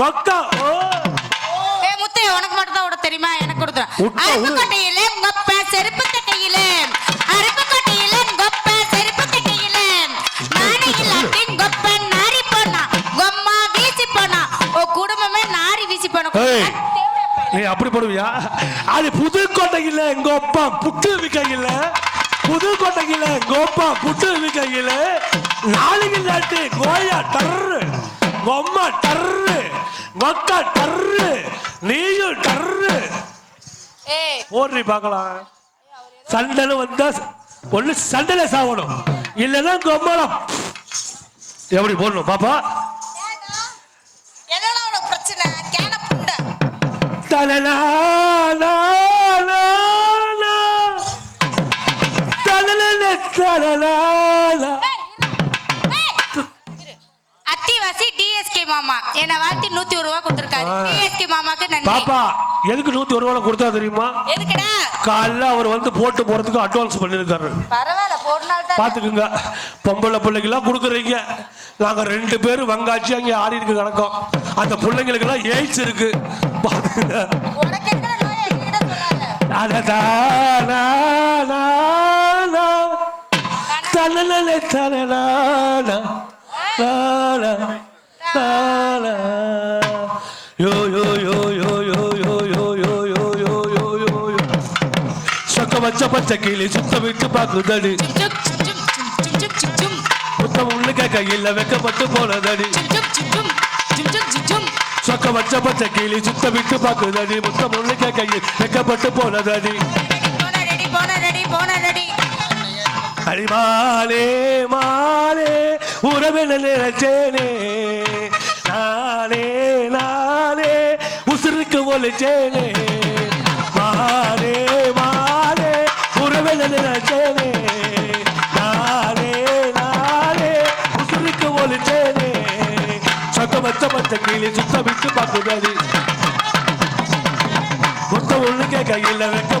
மக்கா ஓ. ஏ முத்து உனக்கு மட்டும் தான் தெரியுமா? எனக்கு கொடுத்துறேன். அருப்புக்கோட்டையில கொப்ப செருப்பு கட்டையில அருப்புக்கோட்டையில கொப்ப செருப்பு கட்டையில நானே இல்லாட்டி கொப்ப நாரி போனா கொம்மா வீசி போனா ஓ குடும்பமே நாரி வீசி போன ஏய். நீ அப்படி போடுவியா? அது புதுக்கோட்டையில் அப்பா புட்டு விக்கையில் புதுக்கோட்டையில் அப்பா புட்டு விக்கையில் நாளைக்கு நாட்டு கோயா டர்ரு. கொம்மா டர்ரு. மக்கா டர்ரு. நீயும் டர்ரு. ஓடுறி பார்க்கலாம். சண்டைன்னு வந்தா ஒண்ணு சண்டையில சாகணும் இல்லைன்னா கொம்மலம் எப்படி போடணும்? பாப்பா. என்னடா உனக்கு பிரச்சனை? மாமா. என்ன வாழ்த்தி நூத்தி ஒரு ரூபா கொடுத்துருக்காரு. டிஎஸ்கே மாமாக்கு நன்றி. பாப்பா எதுக்கு நூத்தி ஒரு ரூபாய் கொடுத்தா தெரியுமா? எதுக்குடா? காலைல அவர் வந்து போட்டு போறதுக்கு அட்வான்ஸ் பண்ணிருக்காரு பரவாயில்ல தான். பாத்துக்குங்க. பொம்பளை பிள்ளைக்கெல்லாம் கொடுக்குறீங்க. நாங்க ரெண்டு பேரும் வங்காச்சி அங்கே ஆடி இருக்கு கிடக்கோம் அந்த பிள்ளைங்களுக்கு எல்லாம் எய்ட்ஸ் இருக்கு. பாத்துக்குங்க. உனக்கு யோ, யோ, யோ, யோ, யோ, யோ, யோ, யோ, யோ, யோ, யோ, யோ, யோ. சொக்க வச்ச பச்சை கிளி சுத்த விட்டு பாக்குதடி சும் முத்தம் உள்ளுக்க கையில் வெக்கப்பட்டு போனதடி சொக்க வச்ச பச்சை கிளி சுத்த விட்டு பாக்குதடி போனதடி அடிமாலே மாலே வேலை நினைச்சேனே நானே நானே உசுருக்கு ஒழிச்சேனே மாறே மாறே உறவேல நினைச்சேனே நானே நானே உசுருக்கு ஒழிச்சேனே சொத்த மச்ச மச்ச கீழே சுத்த விட்டு பார்க்குதடி மொத்த ஒண்ணு கேட்க இல்லை வெக்க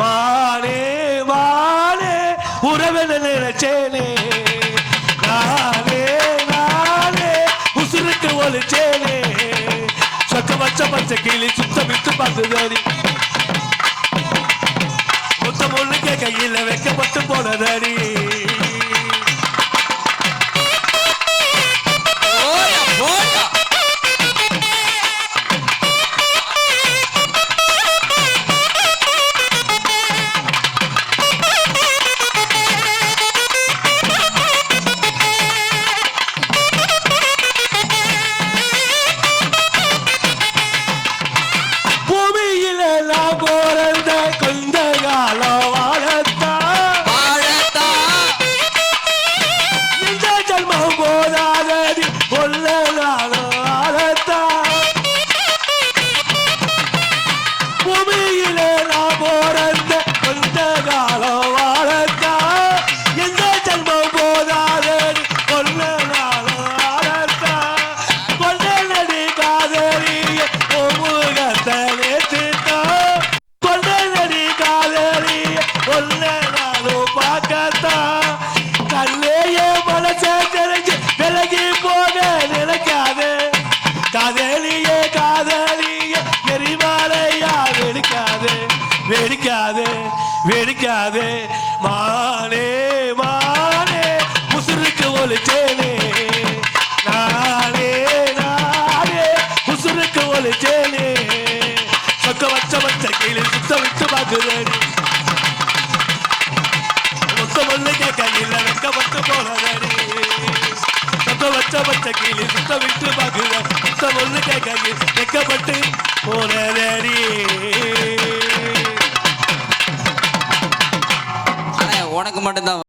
வானே வானே உறவன நினைச்சேனே. நானே நானே உசுருக்கு ஒழிச்சேனே சொக்க வச்ச பச்ச கிளி சுத்தம் விட்டு பார்த்ததடி. முத்தம் ஒண்ணு கேட்க இல்லை வைக்கப்பட்டு போனதடி. வச்ச கீழே சுத்த விட்டு பாக்குதடி மொத்த மொழி கேட்கையில் வெக்கப்பட்டு போனதடி சொக்க வச்ச வச்ச கீழே சுத்த விட்டு பாக்குத மொத்த மொழி கேட்கையில் வெக்கப்பட்டு போனதடி ஆனா உனக்கு மட்டும்தான்